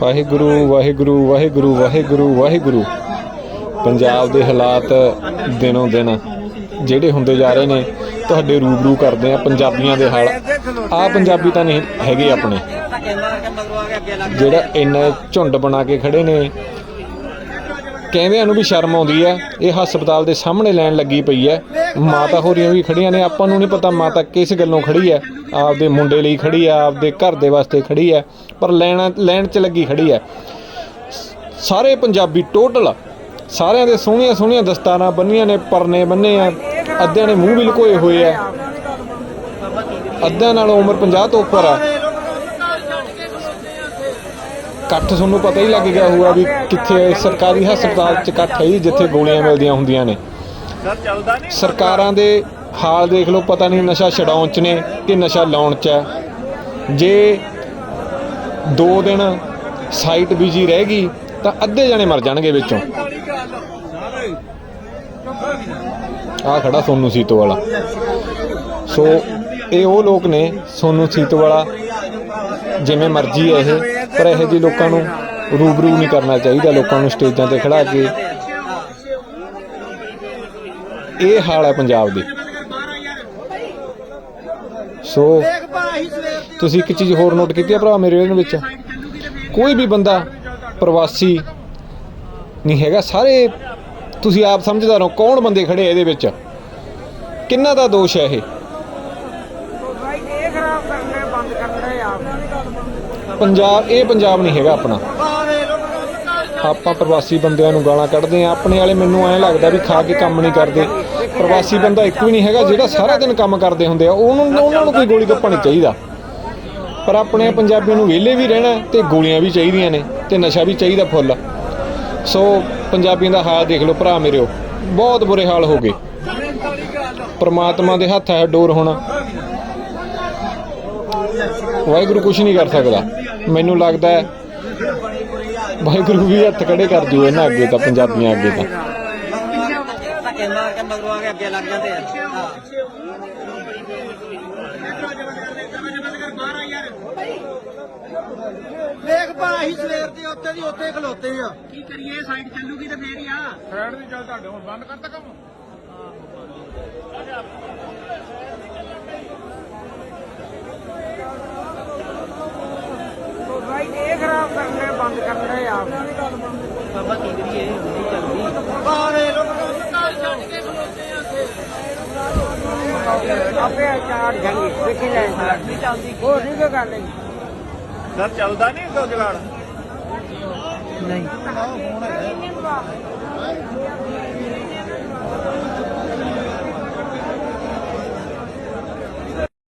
ਵਾਹਿਗੁਰੂ ਵਾਹਿਗੁਰੂ ਵਾਹਿਗੁਰੂ ਵਾਹਿਗੁਰੂ ਵਾਹਿਗੁਰੂ। ਪੰਜਾਬ ਦੇ ਹਾਲਾਤ ਦਿਨੋਂ ਦਿਨ ਜਿਹੜੇ ਹੁੰਦੇ ਜਾ ਰਹੇ ਨੇ, ਤੁਹਾਡੇ ਰੂਬਰੂ ਕਰਦੇ ਆ ਪੰਜਾਬੀਆਂ ਦੇ ਹਾਲ। ਆ ਪੰਜਾਬੀ ਤਾਂ ਨਹੀਂ ਹੈਗੇ ਆਪਣੇ। ਜਿਹੜਾ ਇੰਨਾ ਝੁੰਡ ਬਣਾ ਕੇ ਖੜੇ ਨੇ ਕਹਿੰਦਿਆਂ ਨੂੰ ਵੀ ਸ਼ਰਮ ਆਉਂਦੀ ਹੈ, ਇਹ ਹਸਪਤਾਲ ਦੇ ਸਾਹਮਣੇ ਲੈਣ ਲੱਗੀ ਪਈ ਹੈ। ਮਾਤਾ ਹੋਰੀਆਂ ਵੀ ਖੜੀਆਂ ਨੇ, ਆਪਾਂ ਨੂੰ ਨਹੀਂ ਪਤਾ ਮਾਤਾ ਕਿਸ ਗੱਲੋਂ ਖੜੀ ਹੈ। ਆਪਦੇ ਮੁੰਡੇ ਲਈ ਖੜੀ ਹੈ, ਆਪਦੇ ਘਰ ਦੇ ਵਾਸਤੇ ਖੜੀ ਹੈ, ਪਰ ਲੈਣਾ, ਲੈਣ 'ਚ ਲੱਗੀ ਖੜੀ ਹੈ। ਸਾਰੇ ਪੰਜਾਬੀ ਟੋਟਲ ਸਾਰਿਆਂ ਦੇ ਸੋਹਣੀਆਂ ਸੋਹਣੀਆਂ ਦਸਤਾਰਾਂ ਬੰਨੀਆਂ ਨੇ, ਪਰਨੇ ਬੰਨੇ ਆ, ਅੱਧਿਆਂ ਨੇ ਮੂੰਹ ਵੀ ਲੁਕੋਏ ਹੋਏ ਆ। ਅੱਧਿਆਂ ਨਾਲੋਂ ਉਮਰ 50 ਤੋਂ ਉੱਪਰ ਆ। ਇਕੱਠ ਤੁਹਾਨੂੰ ਪਤਾ ਹੀ ਲੱਗ ਗਿਆ ਹੋਊਗਾ ਵੀ ਕਿੱਥੇ ਸਰਕਾਰੀ ਹਸਪਤਾਲ 'ਚ ਇਕੱਠ ਹੈ ਜੀ ਜਿੱਥੇ ਗੋਲੀਆਂ ਮਿਲਦੀਆਂ ਹੁੰਦੀਆਂ ਨੇ। ਸਰਕਾਰਾਂ ਦੇ ਹਾਲ ਦੇਖ ਲਓ ਪਤਾ ਨਹੀਂ ਨਸ਼ਾ ਛਡਾਉਣ 'ਚ ਨੇ ਕਿ ਨਸ਼ਾ ਲਾਉਣ 'ਚ ਹੈ। ਜੇ ਦੋ ਦਿਨ ਸਾਈਟ ਬਿਜ਼ੀ ਰਹਿ ਗਈ ਤਾਂ ਅੱਧੇ ਜਣੇ ਮਰ ਜਾਣਗੇ ਵਿੱਚੋਂ। ਆ ਖੜਾ ਸੋਨੂ ਸੀਤੋ ਵਾਲਾ। ਸੋ ਇਹ ਉਹ ਲੋਕ ਨੇ, ਸੋਨੂ ਸੀਤੋ ਵਾਲਾ, ਜਿਵੇਂ ਮਰਜ਼ੀ ਹੈ ਇਹ, ਪਰ ਇਹੋ ਜਿਹੇ ਲੋਕਾਂ ਨੂੰ ਰੂਬਰੂ ਨਹੀਂ ਕਰਨਾ ਚਾਹੀਦਾ, ਲੋਕਾਂ ਨੂੰ ਸਟੇਜਾਂ ਤੇ ਖੜਾ ਕੇ। ਇਹ ਹਾਲ ਹੈ ਪੰਜਾਬ ਦੀ। ਸੋ, ਤੁਸੀਂ ਇੱਕ ਚੀਜ਼ ਹੋਰ ਨੋਟ ਕੀਤੀ ਆ ਭਰਾ ਮੇਰੇ ਇਹਦੇ ਵਿੱਚ? ਕੋਈ ਵੀ ਬੰਦਾ ਪ੍ਰਵਾਸੀ ਨਹੀਂ ਹੈਗਾ, ਸਾਰੇ ਤੁਸੀਂ ਆਪ ਸਮਝਦਾਰ ਹੋ ਕੌਣ ਬੰਦੇ ਖੜੇ ਇਹਦੇ ਵਿੱਚ? ਕਿੰਨਾ ਦਾ ਦੋਸ਼ ਹੈ ਇਹ? ਇਹ ਖਰਾਬ ਕਰਨੇ, ਬੰਦ ਕਰਨੇ ਆਪ। ਪੰਜਾਬ, ਇਹ ਪੰਜਾਬ ਨਹੀਂ ਹੈਗਾ ਆਪਣਾ। ਆਪਾਂ ਪ੍ਰਵਾਸੀ ਬੰਦਿਆਂ ਨੂੰ ਗਾਲਾਂ ਕੱਢਦੇ ਆ ਆਪਣੇ ਵਾਲੇ ਮੈਨੂੰ ਐਂ ਲੱਗਦਾ ਵੀ ਖਾ ਕੇ ਕੰਮ ਨਹੀਂ ਕਰਦੇ। ਪ੍ਰਵਾਸੀ ਬੰਦਾ ਇੱਕ ਵੀ ਨਹੀਂ ਹੈਗਾ ਜਿਹੜਾ ਸਾਰਾ ਦਿਨ ਕੰਮ ਕਰਦੇ ਹੁੰਦੇ ਆ। ਉਹਨੂੰ, ਉਹਨਾਂ ਨੂੰ ਕੋਈ ਗੋਲੀ ਗੱਪਾ ਨਹੀਂ ਚਾਹੀਦਾ। ਪਰ ਆਪਣੇ ਪੰਜਾਬੀਆਂ ਨੂੰ ਵਿਹਲੇ ਵੀ ਰਹਿਣਾ ਤੇ ਗੋਲੀਆਂ ਵੀ ਚਾਹੀਦੀਆਂ ਨੇ ਤੇ ਨਸ਼ਾ ਵੀ ਚਾਹੀਦਾ ਫੁੱਲ। ਸੋ ਪੰਜਾਬੀਆਂ ਦਾ ਹਾਲ ਦੇਖ ਲਓ ਭਰਾ ਮੇਰਿਓ ਬਹੁਤ ਬੁਰੇ ਹਾਲ ਹੋ ਗਏ। ਪਰਮਾਤਮਾ ਦੇ ਹੱਥ ਹੈ ਡੋਰ ਹੋਣਾ। ਵਾਹਿਗੁਰੂ ਕੁਝ ਨਹੀਂ ਕਰ ਸਕਦਾ। ਮੈਨੂੰ ਲੱਗਦਾ ਹੈ ਵਾਹਿਗੁਰੂ ਵੀ ਹੱਥ ਖੜੇ ਕਰ ਜੂ ਇਹਨਾਂ ਅੱਗੇ ਤਾਂ ਪੰਜਾਬੀਆਂ ਅੱਗੇ ਤਾਂ। ਦੇਖ ਭਾ ਅਸੀਂ ਸਵੇਰ ਦੇ ਉੱਤੇ ਦੀ ਉੱਤੇ ਖਲੋਤੇ ਆ। ਕੀ ਕਰੀਏ ਸਾਈਡ ਚੱਲੂਗੀ ਤੇ ਫੇਰ ਹੀ ਆ। ਸਾਈਡ ਦੀ ਚੱਲ ਤੁਹਾਡੇ ਹੁਣ ਬੰਦ ਕਰਤਾ ਕੰਮ ਇਹ ਖਰਾਬ ਕਰਨੇ ਬੰਦ ਕਰਨੇ ਆਪ ਬਾਬਾ ਕੀ ਕਰੀਏ ਨਹੀਂ ਚੱਲਦੀ ਬਾਰੇ ਲੋਕ ਘਰ ਛੱਡ ਕੇ ਖਲੋਤੇ ਆ ਆਪੇ ਚਾਰ ਜੰਗੀ ਵੇਖੀ ਲੈ ਨਹੀਂ ਚੱਲਦੀ ਹੋਰ ਨਹੀਂ ਕੋਈ ਗੱਲ ਨਹੀਂ ਸਰ ਚੱਲਦਾ ਨਹੀਂ ਕੋ ਜਗਾੜ ਨਹੀਂ